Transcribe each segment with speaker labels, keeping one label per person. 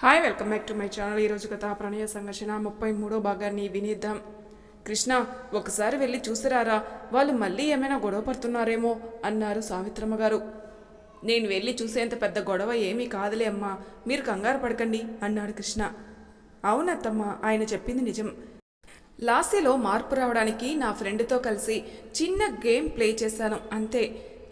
Speaker 1: Hi welcome back to my channel ఈరోజు కథ ప్రణయ సంఘర్షణ ముప్పై మూడో భాగాన్ని వినిద్దాం. కృష్ణ ఒకసారి వెళ్ళి చూసిరారా? వాళ్ళు మళ్ళీ ఏమైనా గొడవ పడుతున్నారేమో అన్నారు సావిత్రమ్మ గారు. నేను వెళ్ళి చూసేంత పెద్ద గొడవ ఏమీ కాదులే అమ్మా. మీరు కంగారు పడకండి అన్నాడు కృష్ణ. అవునత్తమ్మ ఆయన చెప్పింది నిజం. లాస్యలో మార్పు రావడానికి నా ఫ్రెండ్తో కలిసి చిన్న గేమ్ ప్లే చేశాను అంతే.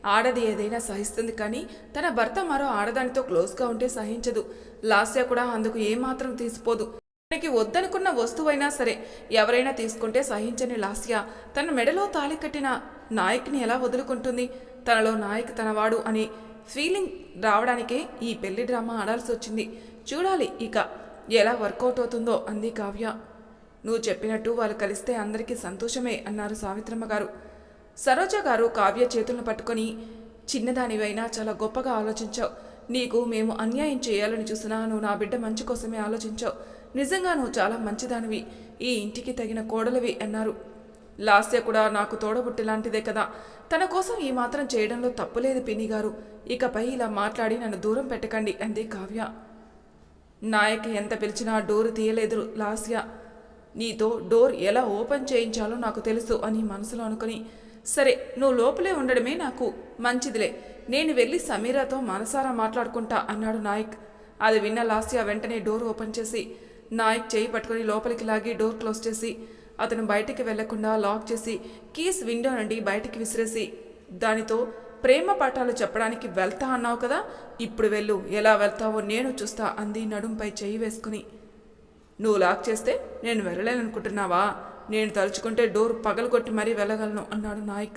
Speaker 1: ఆడది ఏదైనా సహిస్తుంది కానీ తన భర్త మరో ఆడదానితో క్లోజ్గా ఉంటే సహించదు. లాస్య కూడా అందుకు ఏమాత్రం తీసిపోదు. తనకి వద్దనుకున్న వస్తువైనా సరే ఎవరైనా తీసుకుంటే సహించని లాస్య తన మెడలో తాళి కట్టిన నాయక్ని ఎలా వదులుకుంటుంది? తనలో నాయక్ తనవాడు అని ఫీలింగ్ రావడానికే ఈ పెళ్ళి డ్రామా ఆడాల్సి వచ్చింది. చూడాలి ఇక ఎలా వర్కౌట్ అవుతుందో అంది కావ్య. నువ్వు చెప్పినట్టు వాళ్ళు కలిస్తే అందరికీ సంతోషమే అన్నారు సావిత్రమ్మ గారు. సరోజ గారు కావ్య చేతులను పట్టుకొని చిన్నదానివైనా చాలా గొప్పగా ఆలోచించావు. నీకు మేము అన్యాయం చేయాలని చూసినా నువ్వు నా బిడ్డ మంచి కోసమే ఆలోచించావు. నిజంగా నువ్వు చాలా మంచిదానివి. ఈ ఇంటికి తగిన కోడలివి అన్నారు. లాస్య కూడా నాకు తోడబుట్టి లాంటిదే కదా. తన కోసం ఈ మాత్రం చేయడంలో తప్పులేదు పిన్ని గారు. ఇకపై ఇలా మాట్లాడి నన్ను దూరం పెట్టకండి అంది కావ్య. నాయక్ ఎంత పిలిచినా డోరు తీయలేదు లాస్య. నీతో డోర్ ఎలా ఓపెన్ చేయించాలో నాకు తెలుసు అని మనసులో అనుకుని సరే నువ్వు లోపలే ఉండడమే నాకు మంచిదిలే. నేను వెళ్ళి సమీరాతో మనసారా మాట్లాడుకుంటా అన్నాడు నాయక్. అది విన్న లాస్యా వెంటనే డోర్ ఓపెన్ చేసి నాయక్ చేయి పట్టుకొని లోపలికి లాగి డోర్ క్లోజ్ చేసి అతను బయటికి వెళ్ళకుండా లాక్ చేసి కీస్ విండో నుండి బయటికి విసిరేసి దానితో ప్రేమ పాఠాలు చెప్పడానికి వెళ్తా అన్నావు కదా ఇప్పుడు వెళ్ళు ఎలా వెళ్తావో నేను చూస్తా అంది నడుంపై చేయి వేసుకుని. నువ్వు లాక్ చేస్తే నేను వెళ్ళలేననుకుంటున్నావా? నేను తలుచుకుంటే డోర్ పగలగొట్టి మరీ వెళ్ళగలను అన్నాడు నాయక్.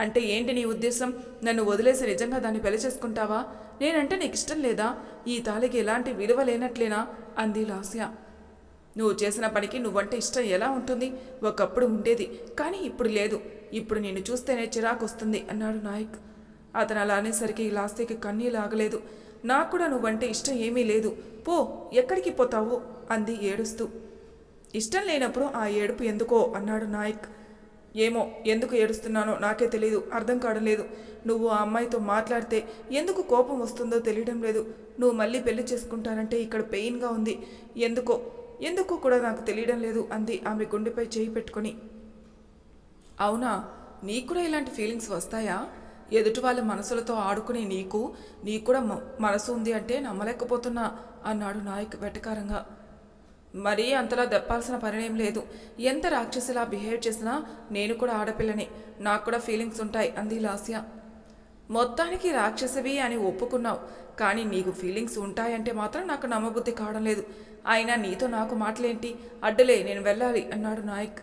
Speaker 1: అంటే ఏంటి నీ ఉద్దేశం? నన్ను వదిలేసి నిజంగా దాన్ని పెళ్ళి చేసుకుంటావా? నేనంటే నీకు ఇష్టం లేదా? ఈ తాళికి ఎలాంటి విలువ లేనట్లేనా? అంది లాస్య. నువ్వు చేసిన పనికి నువ్వంటే ఇష్టం ఎలా ఉంటుంది? ఒకప్పుడు ఉండేది కానీ ఇప్పుడు లేదు. ఇప్పుడు నేను చూస్తేనే చిరాకు వస్తుంది అన్నాడు నాయక్. అతను అలా అనేసరికి లాస్యకి కన్నీళ్ళు ఆగలేదు. నాకు కూడా నువ్వంటే ఇష్టం ఏమీ లేదు. పో ఎక్కడికి పోతావు? అంది ఏడుస్తూ. ఇష్టం లేనప్పుడు ఆ ఏడుపు ఎందుకో అన్నాడు నాయక్. ఏమో ఎందుకు ఏడుస్తున్నానో నాకే తెలియదు అర్థం కావడం లేదు. నువ్వు ఆ అమ్మాయితో మాట్లాడితే ఎందుకు కోపం వస్తుందో తెలియడం లేదు. నువ్వు మళ్ళీ పెళ్ళి చేసుకుంటానంటే ఇక్కడ పెయిన్గా ఉంది. ఎందుకో ఎందుకు కూడా నాకు తెలియడం లేదు అంది ఆమె గుండెపై చేయి పెట్టుకొని. అవునా? నీకు కూడా ఇలాంటి ఫీలింగ్స్ వస్తాయా? ఎదుటి వాళ్ళ మనసులతో ఆడుకునే నీకు నీకు కూడా మనసు ఉంది అంటే నమ్మలేకపోతున్నా అన్నాడు నాయక్ వెటకారంగా. మరీ అంతలా దప్పాల్సిన పరిణయం లేదు. ఎంత రాక్షసిలా బిహేవ్ చేసినా నేను కూడా ఆడపిల్లని. నాకు కూడా ఫీలింగ్స్ ఉంటాయి అంది లాస్య. మొత్తానికి రాక్షసివి అని ఒప్పుకున్నావు. కానీ నీకు ఫీలింగ్స్ ఉంటాయంటే మాత్రం నాకు నమ్మబుద్ధి కావడం లేదు. అయినా నీతో నాకు మాటలేంటి? అడ్డలే నేను వెళ్ళాలి అన్నాడు నాయక్.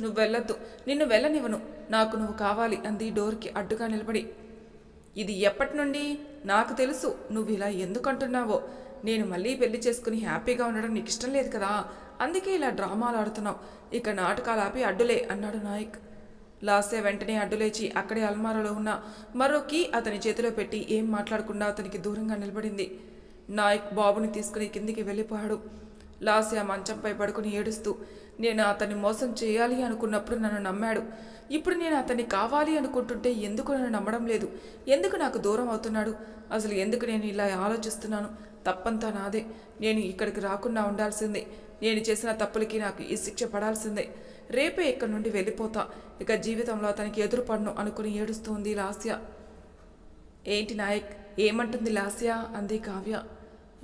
Speaker 1: నువ్వు వెళ్ళొద్దు. నిన్ను వెళ్ళనివ్వను. నాకు నువ్వు కావాలి అంది డోర్కి అడ్డుగా నిలబడి. ఇది ఎప్పటి నుండి? నాకు తెలుసు. నువ్వు ఇలా ఎందుకు అంటున్నావో నేను మళ్ళీ పెళ్ళి చేసుకుని హ్యాపీగా ఉండడం నీకు ఇష్టం లేదు కదా. అందుకే ఇలా డ్రామాలు ఆడుతున్నావు. ఇక నాటకాలు ఆపి అడ్డులే అన్నాడు నాయక్. లాసే వెంటనే అడ్డులేచి అక్కడే అల్మారాలో ఉన్న మరో కీ అతని చేతిలో పెట్టి ఏం మాట్లాడకుండా అతనికి దూరంగా నిలబడింది. నాయక్ బాబుని తీసుకుని కిందికి వెళ్ళిపోయాడు. లాస్య మంచంపై పడుకుని ఏడుస్తూ నేను అతన్ని మోసం చేయాలి అనుకున్నప్పుడు నన్ను నమ్మాడు. ఇప్పుడు నేను అతన్ని కావాలి అనుకుంటుంటే ఎందుకు నన్ను నమ్మడం లేదు? ఎందుకు నాకు దూరం అవుతున్నాడు? అసలు ఎందుకు నేను ఇలా ఆలోచిస్తున్నాను? తప్పంతా నాదే. నేను ఇక్కడికి రాకుండా ఉండాల్సిందే. నేను చేసిన తప్పులకి నాకు ఈ శిక్ష పడాల్సిందే. రేపే ఇక్కడి నుండి వెళ్ళిపోతా. ఇక జీవితంలో అతనికి ఎదురుపడను అనుకుని ఏడుస్తుంది లాస్య. ఏంటి నాయక్? ఏమంటుంది లాస్య? అంది కావ్య.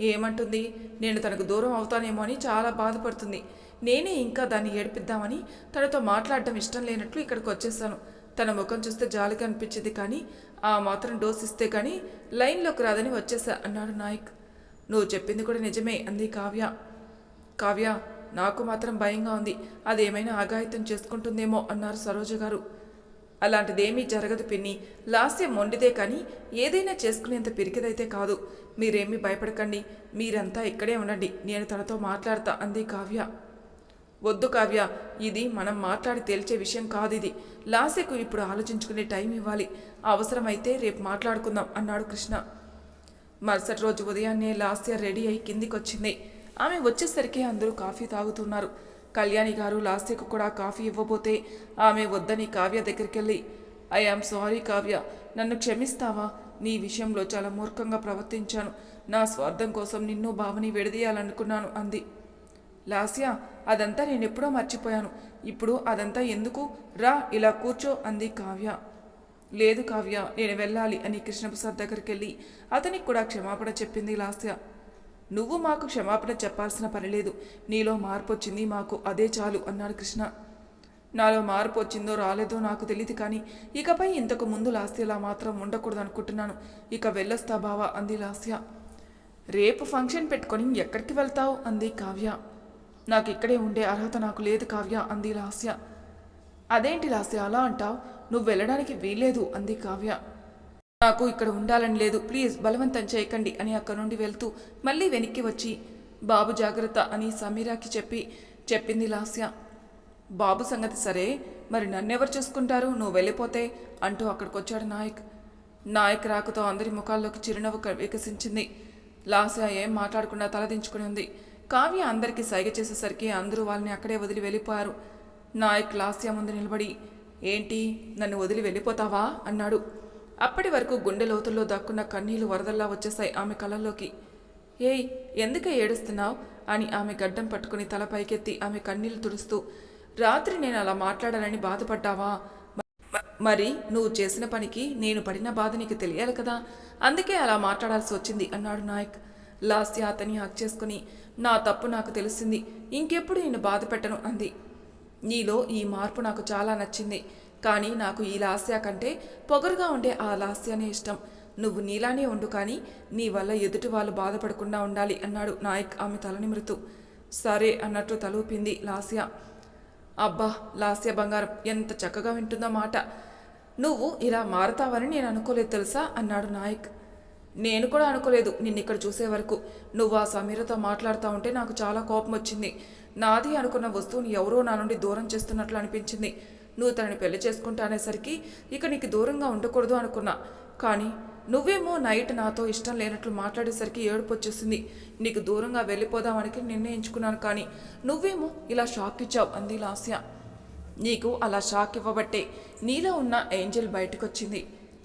Speaker 1: ఏమంటుంది? నేను తనకు దూరం అవుతానేమో అని చాలా బాధపడుతుంది. నేనే ఇంకా దాన్ని ఏడిపిద్దామని తనతో మాట్లాడడం ఇష్టం లేనట్లు ఇక్కడికి వచ్చేసాను తన ముఖం చూస్తే జాలిగా అనిపించింది కానీ ఆ మాత్రం డోస్ ఇస్తే కానీ లైన్లోకి రాదని వచ్చేసా అన్నాడు నాయక్. నువ్వు చెప్పింది కూడా నిజమే అంది కావ్య. కావ్య నాకు మాత్రం భయంగా ఉంది. అదేమైనా ఆగాయితం చేసుకుంటుందేమో అన్నారు సరోజ గారు. అలాంటిదేమీ జరగదు పిన్ని. లాస్యం మొండిదే కానీ ఏదైనా చేసుకునేంత పిరికిదైతే కాదు. మీరేమీ భయపడకండి. మీరంతా ఇక్కడే ఉండండి. నేను తనతో మాట్లాడతా అంది కావ్య. వద్దు కావ్య. ఇది మనం మాట్లాడి తేల్చే విషయం కాదు ఇది లాస్యకు ఇప్పుడు ఆలోచించుకునే టైం ఇవ్వాలి. అవసరమైతే రేపు మాట్లాడుకుందాం అన్నాడు కృష్ణ. మరుసటి రోజు ఉదయాన్నే లాస్య రెడీ అయి కిందికొచ్చింది. ఆమె వచ్చేసరికి అందరూ కాఫీ తాగుతున్నారు. కళ్యాణి గారు లాస్యకు కూడా కాఫీ ఇవ్వబోతే ఆమె వద్దని కావ్య దగ్గరికి వెళ్ళి ఐ ఆమ్ సారీ కావ్య నన్ను క్షమిస్తావా? నీ విషయంలో చాలా మూర్ఖంగా ప్రవర్తించాను. నా స్వార్థం కోసం నిన్ను భావని విడదీయాలనుకున్నాను అంది. లాస్య అదంతా నేను ఎప్పుడో మర్చిపోయాను. ఇప్పుడు అదంతా ఎందుకు? రా ఇలా కూర్చో అంది కావ్య. లేదు కావ్య నేను వెళ్ళాలి అని కృష్ణప్రసాద్ దగ్గరికి వెళ్ళి అతనికి కూడా క్షమాపణ చెప్పింది లాస్య. నువ్వు మాకు క్షమాపణ చెప్పాల్సిన పని లేదు. నీలో మార్పు వచ్చింది మాకు అదే చాలు అన్నాడు కృష్ణ. నాలో మార్పు వచ్చిందో రాలేదో నాకు తెలియదు కానీ ఇకపై ఇంతకు ముందు లాస్యలా మాత్రం ఉండకూడదు అనుకుంటున్నాను ఇక వెళ్ళొస్తా బావా అంది లాస్య. రేపు ఫంక్షన్ పెట్టుకొని ఎక్కడికి వెళ్తావు? అంది కావ్య. నాకు ఇక్కడే ఉండే అర్హత నాకు లేదు కావ్య అంది లాస్య. అదేంటి లాస్య అలా అంటావు? నువ్వు వెళ్ళడానికి వీల్లేదు అంది కావ్య. నాకు ఇక్కడ ఉండాలని లేదు. ప్లీజ్ బలవంతం చేయకండి అని అక్కడి నుండి వెళ్తూ మళ్ళీ వెనక్కి వచ్చి బాబు జాగ్రత్త అని సమీరాకి చెప్పి చెప్పింది లాస్య. బాబు సంగతి సరే మరి నన్నెవరు చూసుకుంటారు? నువ్వు వెళ్ళిపోతే అంటూ అక్కడికి వచ్చాడు నాయక్. నాయక్ రాకతో అందరి ముఖాల్లోకి చిరునవ్వు వికసించింది. లాస్య ఏం మాట్లాడకుండా తలదించుకుని ఉంది. కావ్య అందరికీ సైగ చేసేసరికి అందరూ వాళ్ళని అక్కడే వదిలి వెళ్ళిపోయారు. నాయక్ లాస్య ముందు నిలబడి ఏంటి? నన్ను వదిలి వెళ్ళిపోతావా? అన్నాడు. అప్పటి వరకు గుండె లోతుల్లో దక్కున్న కన్నీళ్ళు వరదల్లా వచ్చేశాయి ఆమె కళ్ళల్లోకి. ఏయ్ ఎందుకే ఏడుస్తున్నావు? అని ఆమె గడ్డం పట్టుకుని తల పైకెత్తి ఆమె కన్నీళ్ళు తుడుస్తూ. రాత్రి నేను అలా మాట్లాడాలని బాధపడ్డావా? మరి నువ్వు చేసిన పనికి నేను పడిన బాధ నీకు తెలియాలి కదా? అందుకే అలా మాట్లాడాల్సి వచ్చింది అన్నాడు నాయక్. లాస్య అతని హక్ చేసుకుని నా తప్పు నాకు తెలిసింది. ఇంకెప్పుడు నేను బాధ పెట్టను అంది. నీలో ఈ మార్పు నాకు చాలా నచ్చింది. కానీ నాకు ఈ లాస్య కంటే పొగరుగా ఉండే ఆ లాస్యానే ఇష్టం. నువ్వు నీలానే ఉండు కానీ నీ వల్ల ఎదుటి వాళ్ళు బాధపడకుండా ఉండాలి అన్నాడు నాయక్ ఆమె తలనిమృతు సరే అన్నట్టు తలూపింది లాస్య. అబ్బా లాస్య బంగారం ఎంత చక్కగా వింటుందో మాట. నువ్వు ఇలా మారతావని నేను అనుకోలేదు తెలుసా? అన్నాడు నాయక్. నేను కూడా అనుకోలేదు నిన్ను ఇక్కడ చూసే వరకు. నువ్వు ఆ సమీరతో మాట్లాడుతూ ఉంటే నాకు చాలా కోపం వచ్చింది. నాది అనుకున్న వస్తువుని ఎవరో నా నుండి దూరం చేస్తున్నట్లు అనిపించింది. నువ్వు తనని పెళ్ళి చేసుకుంటా అనేసరికి ఇక నీకు దూరంగా ఉండకూడదు అనుకున్నా. కానీ నువ్వేమో నైట్ నాతో ఇష్టం లేనట్లు మాట్లాడేసరికి ఏడుపు వచ్చేసింది. నీకు దూరంగా వెళ్ళిపోదామనికి నిర్ణయించుకున్నాను కానీ నువ్వేమో ఇలా షాక్ ఇచ్చావు అంది లాస్య. నీకు అలా షాక్ ఇవ్వబట్టే నీలో ఉన్న ఏంజల్ బయటకొచ్చింది.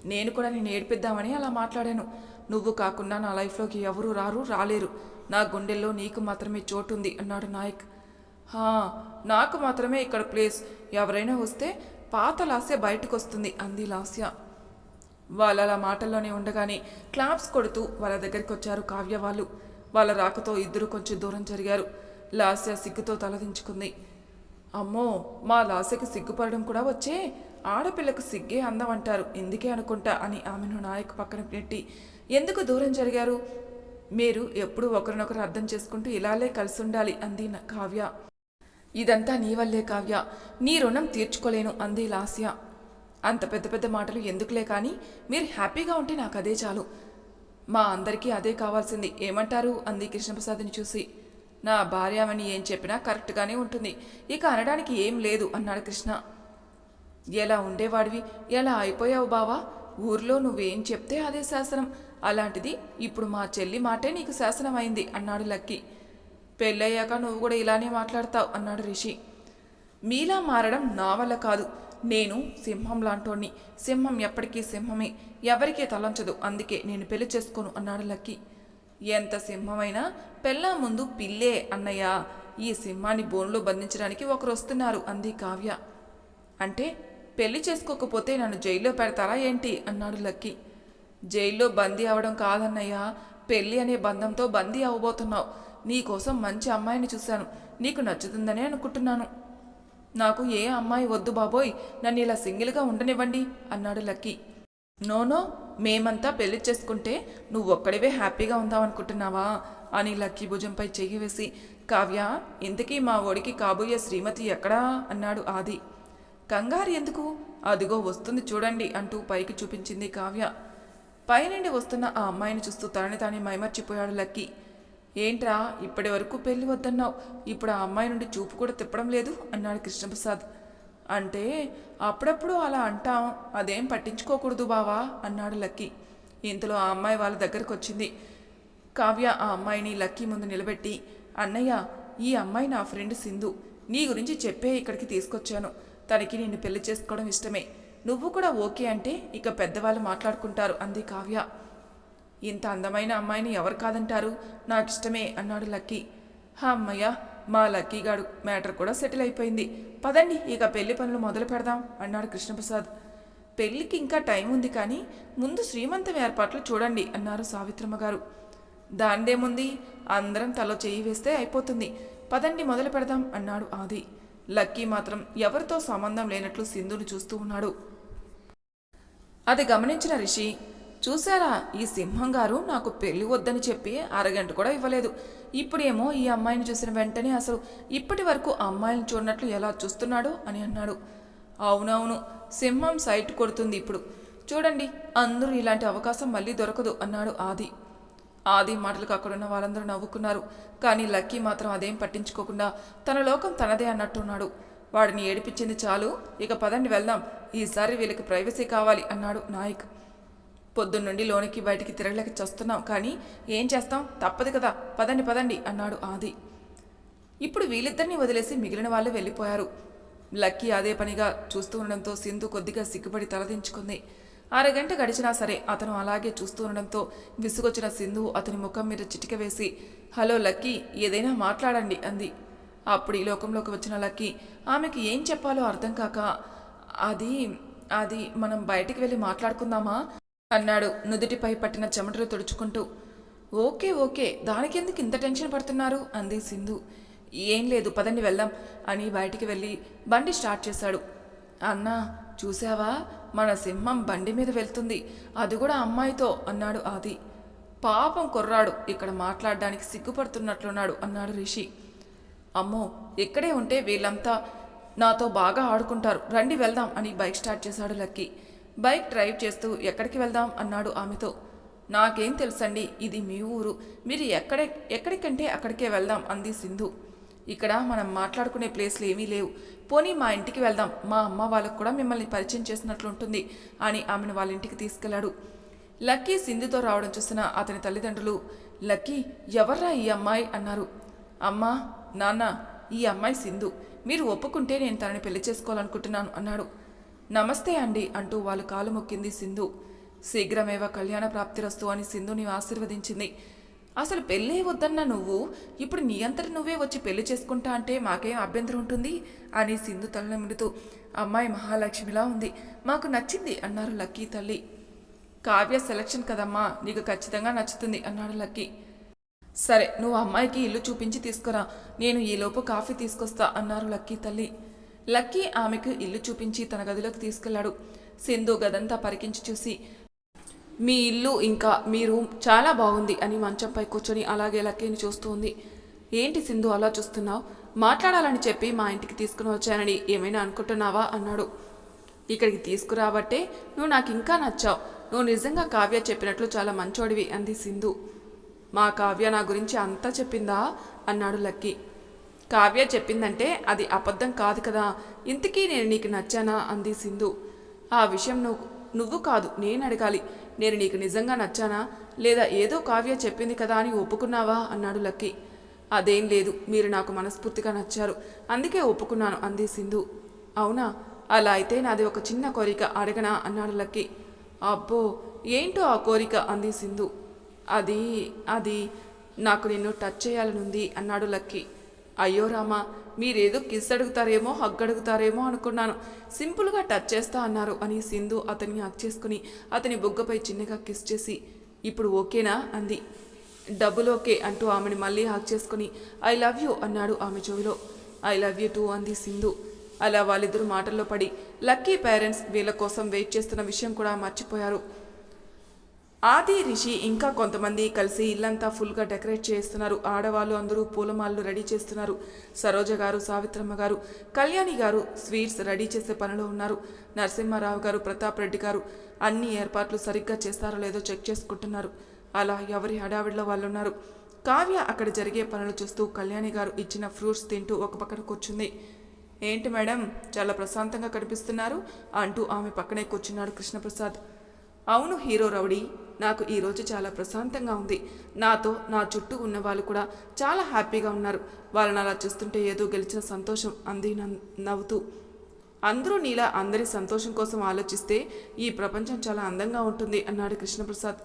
Speaker 1: నేను కూడా నేను ఏడిపిద్దామని అలా మాట్లాడాను. నువ్వు కాకుండా నా లైఫ్లోకి ఎవరు రారు రాలేరు. నా గుండెల్లో నీకు మాత్రమే చోటు ఉంది అన్నాడు నాయక్. హా నాకు మాత్రమే ఇక్కడ ప్లేస్. ఎవరైనా వస్తే పాత లాస్య బయటకు వస్తుంది అంది లాస్య. వాళ్ళ మాటల్లోనే ఉండగానే క్లాప్స్ కొడుతూ వాళ్ళ దగ్గరికి వచ్చారు కావ్య వాళ్ళు. వాళ్ళ రాకతో ఇద్దరు కొంచెం దూరం జరిగారు. లాస్య సిగ్గుతో తలదించుకుంది అమ్మో మా లాస్యకి సిగ్గుపడడం కూడా వచ్చే ఆడపిల్లకు సిగ్గే అందం అంటారు. ఇందుకే అనుకుంటా అని ఆమెను నాయక్ పక్కన పెట్టి ఎందుకు దూరం జరిగారు? మీరు ఎప్పుడు ఒకరినొకరు అర్థం చేసుకుంటూ ఇలాలే కలిసి ఉండాలి అంది నా- కావ్య. ఇదంతా నీ వల్లే కావ్య. నీ రుణం తీర్చుకోలేను అంది లాస్య. అంత పెద్ద పెద్ద మాటలు ఎందుకులే కానీ మీరు హ్యాపీగా ఉంటే నాకు అదే చాలు. మా అందరికీ అదే కావాల్సింది. ఏమంటారు? అంది కృష్ణప్రసాద్ని చూసి. నా భార్యమని ఏం చెప్పినా కరెక్ట్గానే ఉంటుంది. ఇక అనడానికి ఏం లేదు అన్నాడు కృష్ణ. ఎలా ఉండేవాడివి? ఎలా అయిపోయావు బావా? ఊర్లో నువ్వేం చెప్తే అదే శాసనం. అలాంటిది ఇప్పుడు మా చెల్లి మాటే నీకు శాసనం అయింది అన్నాడు లక్కీ. పెళ్ళయ్యాక నువ్వు కూడా ఇలానే మాట్లాడతావు అన్నాడు రిషి. మీలా మారడం నా వల్ల కాదు. నేను సింహం లాంటోణ్ణి సింహం ఎప్పటికీ సింహమే. ఎవరికీ తలంచదు. అందుకే నేను పెళ్ళి చేసుకోను అన్నాడు లక్కీ. ఎంత సింహమైనా పెళ్ళా ముందు పిల్లే అన్నయ్య. ఈ సింహాన్ని బోన్లో బంధించడానికి ఒకరు వస్తున్నారు అంది కావ్య. అంటే పెళ్ళి చేసుకోకపోతే నన్ను జైల్లో పెడతారా ఏంటి? అన్నాడు లక్కీ. జైల్లో బందీ అవడం కాదన్నయ్య. పెళ్ళి అనే బంధంతో బందీ అవ్వబోతున్నావు నీకోసం మంచి అమ్మాయిని చూశాను. నీకు నచ్చుతుందనే అనుకుంటున్నాను. నాకు ఏ అమ్మాయి వద్దు బాబోయ్. నన్ను ఇలా సింగిల్గా ఉండనివ్వండి అన్నాడు లక్కీ. నోనో మేమంతా పెళ్ళి చేసుకుంటే నువ్వు ఒక్కడివే హ్యాపీగా ఉందామనుకుంటున్నావా అని లక్కీ భుజంపై చెయ్యి వేసి కావ్య ఇంతకీ మా ఒడికి కాబోయే శ్రీమతి ఎక్కడా? అన్నాడు ఆది. కంగారు ఎందుకు? అదిగో వస్తుంది చూడండి అంటూ పైకి చూపించింది కావ్య. పైనుండి వస్తున్న ఆ అమ్మాయిని చూస్తూ తనని తానే మైమర్చిపోయాడు లక్కీ. ఏంట్రా ఇప్పటి వరకు పెళ్ళి వద్దన్నావు. ఇప్పుడు ఆ అమ్మాయి నుండి చూపు కూడా తిప్పడం లేదు అన్నాడు కృష్ణప్రసాద్. అంటే అప్పుడప్పుడు అలా అంటాం. అదేం పట్టించుకోకూడదు బావా అన్నాడు లక్కీ. ఇంతలో ఆ అమ్మాయి వాళ్ళ దగ్గరకు వచ్చింది. కావ్య ఆ అమ్మాయిని లక్కీ ముందు నిలబెట్టి అన్నయ్య ఈ అమ్మాయి నా ఫ్రెండ్ సింధు. నీ గురించి చెప్పే ఇక్కడికి తీసుకొచ్చాను. తనకి నిన్ను పెళ్ళి చేసుకోవడం ఇష్టమే. నువ్వు కూడా ఓకే అంటే ఇక పెద్దవాళ్ళు మాట్లాడుకుంటారు అంది కావ్య.
Speaker 2: ఇంత అందమైన అమ్మాయిని ఎవరు కాదంటారు? నాకు ఇష్టమే అన్నాడు లక్కీ. హా అమ్మయ్య మా లక్కీగాడు మ్యాటర్ కూడా సెటిల్ అయిపోయింది. పదండి ఇక పెళ్ళి పనులు మొదలు పెడదాం అన్నాడు కృష్ణప్రసాద్. పెళ్ళికి ఇంకా టైం ఉంది కానీ ముందు శ్రీమంతం ఏర్పాట్లు చూడండి అన్నారు సావిత్రమ్మ గారు. దాందేముంది అందరం తలో చేయి వేస్తే అయిపోతుంది. పదండి మొదలు పెడదాం అన్నాడు ఆది. లక్కీ మాత్రం ఎవరితో సంబంధం లేనట్లు సింధుని చూస్తూ ఉన్నాడు. అది గమనించిన రిషి చూసారా ఈ సింహం గారు నాకు పెళ్ళి వద్దని చెప్పి అరగంట కూడా ఇవ్వలేదు. ఇప్పుడేమో ఈ అమ్మాయిని చూసిన వెంటనే అసలు ఇప్పటి వరకు అమ్మాయిని చూడనట్లు ఎలా చూస్తున్నాడు అని అన్నాడు. అవునవును సింహం సైట్ కొడుతుంది ఇప్పుడు. చూడండి అందరూ ఇలాంటి అవకాశం మళ్ళీ దొరకదు అన్నాడు ఆది. ఆది మాటలకు అక్కడున్న వాళ్ళందరూ నవ్వుకున్నారు. కానీ లక్కీ మాత్రం అదేం పట్టించుకోకుండా తన లోకం తనదే అన్నట్టున్నాడు. వాడిని ఏడిపించింది చాలు. ఇక పదండి వెళ్దాం. ఈసారి వీళ్ళకి ప్రైవసీ కావాలి అన్నాడు నాయక్. పొద్దున్నుండి లోనికి బయటికి తిరగలేక చస్తున్నాం. కానీ ఏం చేస్తాం? తప్పదు కదా. పదండి పదండి అన్నాడు ఆది. ఇప్పుడు వీళ్ళిద్దరిని వదిలేసి మిగిలిన వాళ్ళు వెళ్ళిపోయారు. లక్కీ అదే పనిగా చూస్తూ ఉండడంతో సింధు కొద్దిగా సిగ్గుపడి తలదించుకుంది అరగంట గడిచినా సరే అతను అలాగే చూస్తూ ఉండడంతో విసుగొచ్చిన సింధు అతని ముఖం మీద చిటిక వేసి హలో లక్కీ ఏదైనా మాట్లాడండి అంది. అప్పుడు ఈ లోకంలోకి వచ్చిన లక్కీ ఆమెకి ఏం చెప్పాలో అర్థం కాక అది అది మనం బయటికి వెళ్ళి మాట్లాడుకుందామా? అన్నాడు నుదుటిపై పట్టిన చెమటలు తుడుచుకుంటూ. ఓకే ఓకే దానికెందుకు ఇంత టెన్షన్ పడుతున్నారు? అంది సింధు. ఏం లేదు పదండి వెళ్దాం అని బయటికి వెళ్ళి బండి స్టార్ట్ చేశాడు. అన్నా చూసావా మన సింహం బండి మీద వెళ్తుంది. అది కూడా అమ్మాయితో అన్నాడు ఆది. పాపం కుర్రాడు ఇక్కడ మాట్లాడడానికి సిగ్గుపడుతున్నట్లున్నాడు అన్నాడు రిషి. అమ్మో ఇక్కడే ఉంటే వీళ్ళంతా నాతో బాగా ఆడుకుంటారు. రండి వెళ్దాం అని బైక్ స్టార్ట్ చేశాడు లక్కీ. బైక్ డ్రైవ్ చేస్తూ ఎక్కడికి వెళ్దాం అన్నాడు ఆమెతో. నాకేం తెలుసండి ఇది మీ ఊరు. మీరు ఎక్కడే ఎక్కడికంటే అక్కడికే వెళ్దాం అంది సింధు. ఇక్కడ మనం మాట్లాడుకునే ప్లేస్లు ఏమీ లేవు. పోనీ మా ఇంటికి వెళ్దాం. మా అమ్మ వాళ్ళకు కూడా మిమ్మల్ని పరిచయం చేసినట్లుంటుంది అని ఆమెను వాళ్ళ ఇంటికి తీసుకెళ్ళాడు. లక్కీ సింధుతో రావడం చూసిన అతని తల్లిదండ్రులు లక్కీ ఎవర్రా ఈ అమ్మాయి? అన్నారు. అమ్మా నాన్న ఈ అమ్మాయి సింధు. మీరు ఒప్పుకుంటే నేను తనని పెళ్ళి చేసుకోవాలనుకుంటున్నాను అన్నాడు. నమస్తే అండి అంటూ వాళ్ళు కాలు మొక్కింది సింధు. శీఘ్రమేవ కళ్యాణ ప్రాప్తిరస్తు అని సింధుని ఆశీర్వదించింది. అసలు పెళ్ళే వద్దన్న నువ్వు? ఇప్పుడు నీ అంతట నువ్వే వచ్చి పెళ్ళి చేసుకుంటా అంటే మాకేం అభ్యంతరం ఉంటుంది? అని సింధు తలనమిడుతూ అమ్మాయి మహాలక్ష్మిలా ఉంది. మాకు నచ్చింది అన్నారు లక్కీ తల్లి. కావ్య సెలక్షన్ కదమ్మా నీకు ఖచ్చితంగా నచ్చుతుంది అన్నాడు లక్కీ. సరే నువ్వు అమ్మాయికి ఇల్లు చూపించి తీసుకురా. నేను ఈలోపు కాఫీ తీసుకొస్తా అన్నారు లక్కీ తల్లి. లక్కీ ఆమెకు ఇల్లు చూపించి తన గదిలోకి తీసుకెళ్ళాడు. సింధు గదంతా పరికించి చూసి మీ ఇల్లు ఇంకా మీ రూమ్ చాలా బాగుంది అని మంచంపై కూర్చొని అలాగే లక్కీని చూస్తూ ఉంది. ఏంటి సింధు అలా చూస్తున్నావు? మాట్లాడాలని చెప్పి మా ఇంటికి తీసుకుని వచ్చానని ఏమైనా అనుకుంటున్నావా? అన్నాడు. ఇక్కడికి తీసుకురాబట్టే నువ్వు నాకు ఇంకా నచ్చావు. నువ్వు నిజంగా కావ్య చెప్పినట్లు చాలా మంచోడివి అంది సింధు. మా కావ్య నా గురించి అంతా చెప్పిందా? అన్నాడు లక్కీ. కావ్య చెప్పిందంటే అది అబద్ధం కాదు కదా. ఇంతకీ నేను నీకు నచ్చానా? అంది సింధు. ఆ విషయం నువ్వు నువ్వు కాదు నేను అడగాలి. నేను నీకు నిజంగా నచ్చానా? లేదా ఏదో కావ్య చెప్పింది కదా అని ఒప్పుకున్నావా? అన్నాడు లక్కీ. అదేం లేదు మీరు నాకు మనస్ఫూర్తిగా నచ్చారు. అందుకే ఒప్పుకున్నాను అంది సింధు. అవునా? అలా అయితే నాది ఒక చిన్న కోరిక అడగనా? అన్నాడు లక్కీ. అబ్బో ఏంటో ఆ కోరిక? అంది సింధు. అది అది నాకు నిన్ను టచ్ చేయాలనుంది అన్నాడు లక్కీ. అయ్యో రామా మీరేదో కిస్ అడుగుతారేమో హగ్ అడుగుతారేమో అనుకున్నాను. సింపుల్గా టచ్ చేస్తా అన్నారు అని సింధు అతన్ని హక్ చేసుకుని అతని బుగ్గపై చిన్నగా కిస్ చేసి ఇప్పుడు ఓకేనా? అంది. డబ్బులు ఓకే అంటూ ఆమెను మళ్ళీ హక్ చేసుకుని ఐ లవ్ యూ అన్నాడు ఆమె చెవిలో. ఐ లవ్ యూ టూ అంది సింధు. అలా వాళ్ళిద్దరు మాటల్లో పడి లక్కీ పేరెంట్స్ వీళ్ళ కోసం వెయిట్ చేస్తున్న విషయం కూడా మర్చిపోయారు. ఆది రిషి ఇంకా కొంతమంది కలిసి ఇల్లంతా ఫుల్గా డెకరేట్ చేస్తున్నారు. ఆడవాళ్ళు అందరూ పూలమాలలు రెడీ చేస్తున్నారు. సరోజ గారు సావిత్రమ్మ గారు కళ్యాణి గారు స్వీట్స్ రెడీ చేసే పనిలో ఉన్నారు. నరసింహారావు గారు ప్రతాప్ రెడ్డి గారు అన్ని ఏర్పాట్లు సరిగ్గా చేస్తారో లేదో చెక్ చేసుకుంటున్నారు. అలా ఎవరి హడావిడిలో వాళ్ళు ఉన్నారు కావ్య అక్కడ జరిగే పనులు చూస్తూ కళ్యాణి గారు ఇచ్చిన ఫ్రూట్స్ తింటూ ఒక పక్కన కూర్చుంది. ఏంటి మేడం చాలా ప్రశాంతంగా కనిపిస్తున్నారు అంటూ ఆమె పక్కనే కూర్చున్నాడు కృష్ణప్రసాద్. అవును హీరో రౌడీ నాకు ఈరోజు చాలా ప్రశాంతంగా ఉంది. నాతో నా చుట్టూ ఉన్న వాళ్ళు కూడా చాలా హ్యాపీగా ఉన్నారు. వాళ్ళని అలా చూస్తుంటే ఏదో గెలిచిన సంతోషం అంది నవ్వుతూ. అందరూ నీలా అందరి సంతోషం కోసం ఆలోచిస్తే ఈ ప్రపంచం చాలా అందంగా ఉంటుంది అన్నాడు కృష్ణప్రసాద్.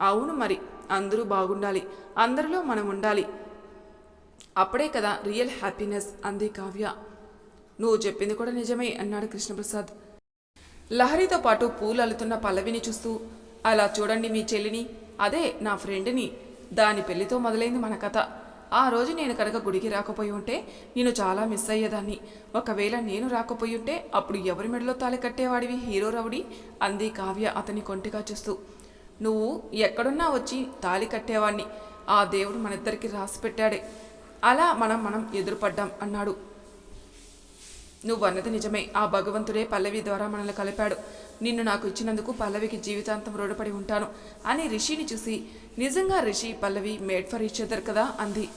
Speaker 1: అవును మరి అందరూ బాగుండాలి. అందరిలో మనం ఉండాలి. అప్పుడే కదా రియల్ హ్యాపీనెస్ అంది కావ్య. నువ్వు చెప్పింది కూడా నిజమే అన్నాడు కృష్ణప్రసాద్. లహరితో పాటు పూలు అల్లుతున్న పల్లవిని చూస్తూ అలా చూడండి మీ చెల్లిని. అదే నా ఫ్రెండ్ని. దాని పెళ్ళితో మొదలైంది మన కథ. ఆ రోజు నేను కనుక గుడికి రాకపోయి ఉంటే నేను చాలా మిస్ అయ్యేదాన్ని. ఒకవేళ నేను రాకపోయి ఉంటే అప్పుడు ఎవరి మెడలో తాళి కట్టేవాడివి? హీరో రవుడి అంది కావ్య అతని కొంటిగా చూస్తూ. నువ్వు ఎక్కడున్నా వచ్చి తాళి కట్టేవాణ్ణి. ఆ దేవుడు మనిద్దరికి రాసి పెట్టాడే. అలా మనం మనం ఎదురుపడ్డాం అన్నాడు. నువ్వు అన్నది నిజమే. ఆ భగవంతుడే పల్లవి ద్వారా మనల్ని కలిపాడు. నిన్ను నాకు ఇచ్చినందుకు పల్లవికి జీవితాంతం రుణపడి ఉంటాను అని రిషిని చూసి నిజంగా Rishi Pallavi made for each other కదా? అంది.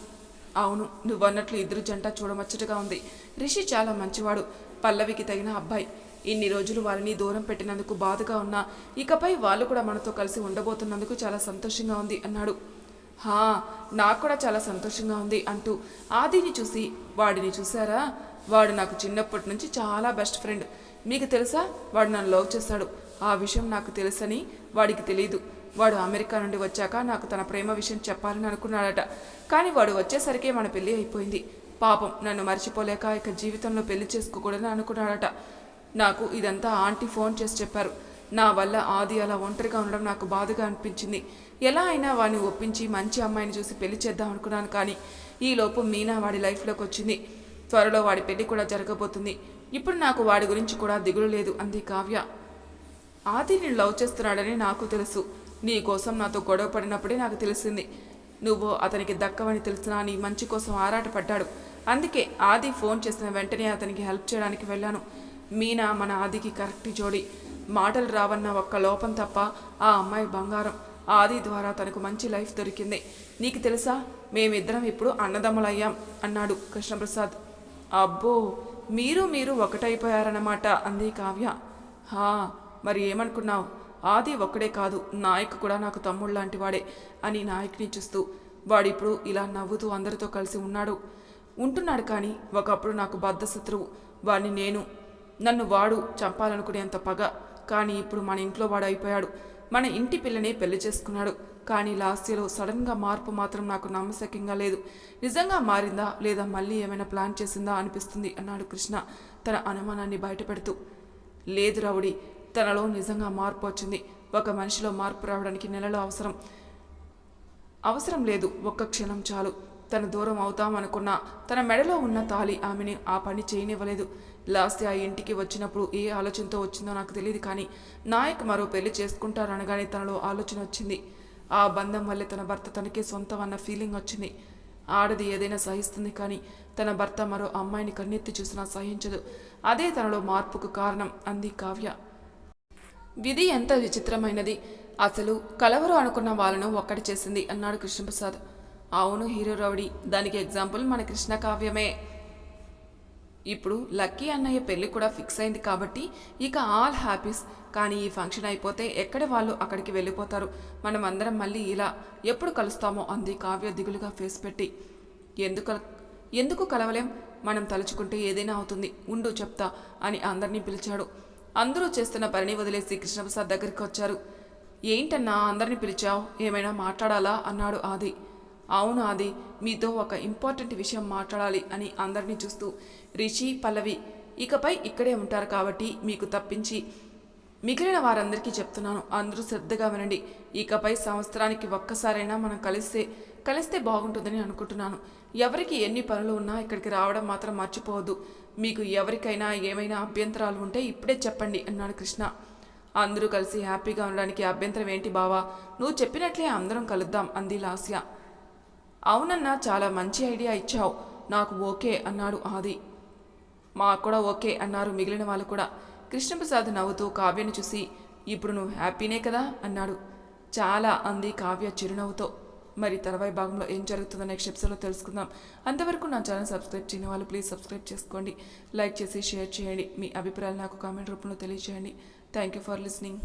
Speaker 1: అవును నువ్వు అన్నట్లు ఇద్దరు జంట చూడమచ్చటగా ఉంది. రిషి చాలా మంచివాడు పల్లవికి తగిన అబ్బాయి. ఇన్ని రోజులు వారిని దూరం పెట్టినందుకు బాధగా ఉన్నా ఇకపై వాళ్ళు కూడా మనతో కలిసి ఉండబోతున్నందుకు చాలా సంతోషంగా ఉంది అన్నాడు. హా నాకు కూడా చాలా సంతోషంగా ఉంది అంటూ ఆదిని చూసి వాడిని చూసారా? వాడు నాకు చిన్నప్పటి నుంచి చాలా బెస్ట్ ఫ్రెండ్. మీకు తెలుసా? వాడు నన్ను లవ్ చేశాడు. ఆ విషయం నాకు తెలుసని వాడికి తెలియదు వాడు అమెరికా నుండి వచ్చాక నాకు తన ప్రేమ విషయం చెప్పాలని అనుకున్నాడట. కానీ వాడు వచ్చేసరికి మన పెళ్ళి అయిపోయింది. పాపం నన్ను మర్చిపోలేక ఇక జీవితంలో పెళ్ళి చేసుకోకూడదని అనుకున్నాడట. నాకు ఇదంతా ఆంటీ ఫోన్ చేసి చెప్పారు. నా వల్ల ఆది అలా ఒంటరిగా ఉండడం నాకు బాధగా అనిపించింది. ఎలా అయినా వాడిని ఒప్పించి మంచి అమ్మాయిని చూసి పెళ్ళి చేద్దాం అనుకున్నాను కానీ ఈలోపు మీనా వాడి లైఫ్లోకి వచ్చింది. త్వరలో వాడి పెళ్ళి కూడా జరగబోతుంది. ఇప్పుడు నాకు వాడి గురించి కూడా దిగులు లేదు అంది కావ్య. ఆది నేను లవ్ చేస్తున్నాడని నాకు తెలుసు. నీ కోసం నాతో గొడవ పడినప్పుడే నాకు తెలిసింది. నువ్వు అతనికి దక్కవని తెలిసినా నీ మంచి కోసం ఆరాటపడ్డాడు అందుకే ఆది ఫోన్ చేసిన వెంటనే అతనికి హెల్ప్ చేయడానికి వెళ్ళాను. మీనా మన ఆదికి కరెక్ట్ జోడి. మాటలు రావన్న ఒక్క లోపం తప్ప ఆ అమ్మాయి బంగారం. ఆది ద్వారా తనకు మంచి లైఫ్ దొరికింది. నీకు తెలుసా? మేమిద్దరం ఇప్పుడు అన్నదమ్ములయ్యాం అన్నాడు కృష్ణప్రసాద్. అబ్బో! మీరు మీరు ఒకటైపోయారన్నమాట అంది కావ్య. హా మరి ఏమనుకున్నావు? ఆది ఒక్కడే కాదు నాయక్ కూడా నాకు తమ్ముడు లాంటి వాడే అని నాయక్ని చూస్తూ వాడిప్పుడు ఇలా నవ్వుతూ అందరితో కలిసి ఉన్నాడు. ఉంటున్నాడు కానీ ఒకప్పుడు నాకు బద్ధ శత్రువు వాడిని నేను. నన్ను వాడు చంపాలనుకునేంత పగ కానీ ఇప్పుడు మన ఇంట్లో వాడు అయిపోయాడు మన ఇంటి పిల్లనే పెళ్ళి చేసుకున్నాడు. కానీ లాస్యలో సడన్గా మార్పు మాత్రం నాకు నమ్మశక్యంగా లేదు. నిజంగా మారిందా లేదా మళ్ళీ ఏమైనా ప్లాన్ చేసిందా అనిపిస్తుంది అన్నాడు కృష్ణ తన అనుమానాన్ని బయటపెడుతూ. లేదు రవుడి తనలో నిజంగా మార్పు వచ్చింది. ఒక మనిషిలో మార్పు రావడానికి నెలలు అవసరం. అవసరం లేదు ఒక్క క్షణం చాలు. తన దూరం అవుతామనుకున్న తన మెడలో ఉన్న తాలి ఆమెని ఆ పని చేయనివ్వలేదు. లాస్ట్ ఆ ఇంటికి వచ్చినప్పుడు ఏ ఆలోచనతో వచ్చిందో నాకు తెలియదు కానీ నాయక్ మరో పెళ్ళి చేసుకుంటారనగానే తనలో ఆలోచన వచ్చింది. ఆ బంధం వల్లే తన భర్త తనకే సొంతం అన్న ఫీలింగ్ వచ్చింది. ఆడది ఏదైనా సహిస్తుంది కానీ తన భర్త మరో అమ్మాయిని కన్నెత్తి చూసినా సహించదు. అదే తనలో మార్పుకు కారణం అంది కావ్య. విధి ఎంత విచిత్రమైనది. అసలు కలవరు అనుకున్న వాళ్ళను ఒక్కటి చేసింది అన్నాడు కృష్ణప్రసాద్. అవును హీరో రౌడీ. దానికి ఎగ్జాంపుల్ మన కృష్ణ కావ్యమే. ఇప్పుడు లక్కీ అన్నయ్య పెళ్ళి కూడా ఫిక్స్ అయింది కాబట్టి ఇక ఆల్ హ్యాపీస్. కానీ ఈ ఫంక్షన్ అయిపోతే ఎక్కడ వాళ్ళు అక్కడికి వెళ్ళిపోతారు? మనం అందరం మళ్ళీ ఇలా ఎప్పుడు కలుస్తామో అంది కావ్య దిగులుగా ఫేస్ పెట్టి. ఎందుకు ఎందుకు కలవలేం? మనం తలుచుకుంటే ఏదైనా అవుతుంది. ఉండు చెప్తా అని అందరినీ పిలిచాడు. అందరూ చేస్తున్న పనిని వదిలేసి కృష్ణప్రసాద్ దగ్గరికి వచ్చారు. ఏంటన్నా అందరినీ పిలిచావు? ఏమైనా మాట్లాడాలా? అన్నాడు ఆది. అవును ఆది మీతో ఒక ఇంపార్టెంట్ విషయం మాట్లాడాలి అని అందరినీ చూస్తూ రిషి పల్లవి ఇకపై ఇక్కడే ఉంటారు కాబట్టి మీకు తప్పించి మిగిలిన వారందరికీ చెప్తున్నాను. అందరూ శ్రద్ధగా వినండి. ఇకపై సంవత్సరానికి ఒక్కసారైనా మనం కలిస్తే కలిస్తే బాగుంటుందని అనుకుంటున్నాను. ఎవరికి ఎన్ని పనులు ఉన్నా ఇక్కడికి రావడం మాత్రం మర్చిపోవద్దు. మీకు ఎవరికైనా ఏమైనా అభ్యంతరాలు ఉంటే ఇప్పుడే చెప్పండి అన్నాడు కృష్ణ. అందరూ కలిసి హ్యాపీగా ఉండడానికి అభ్యంతరం ఏంటి బావా? నువ్వు చెప్పినట్లే అందరం కలుద్దాం అంది లాస్య. అవునన్నా చాలా మంచి ఐడియా ఇచ్చావు. నాకు ఓకే అన్నాడు ఆది. మాకు కూడా ఓకే అన్నారు మిగిలిన వాళ్ళు కూడా. కృష్ణప్రసాద్ నవ్వుతూ కావ్యను చూసి ఇప్పుడు నువ్వు హ్యాపీనే కదా? అన్నాడు. చాలా అంది కావ్య చిరునవ్వుతో. మరి తర్వాయి భాగంలో ఏం జరుగుతుందో నెక్స్ట్ ఎపిసోడ్లో తెలుసుకుందాం. అంతవరకు నా ఛానల్ సబ్స్క్రైబ్ చేయని వాళ్ళు ప్లీజ్ సబ్స్క్రైబ్ చేసుకోండి. లైక్ చేసి షేర్ చేయండి. మీ అభిప్రాయాలు నాకు కామెంట్ రూపంలో తెలియజేయండి థ్యాంక్ యూ ఫర్ లిసనింగ్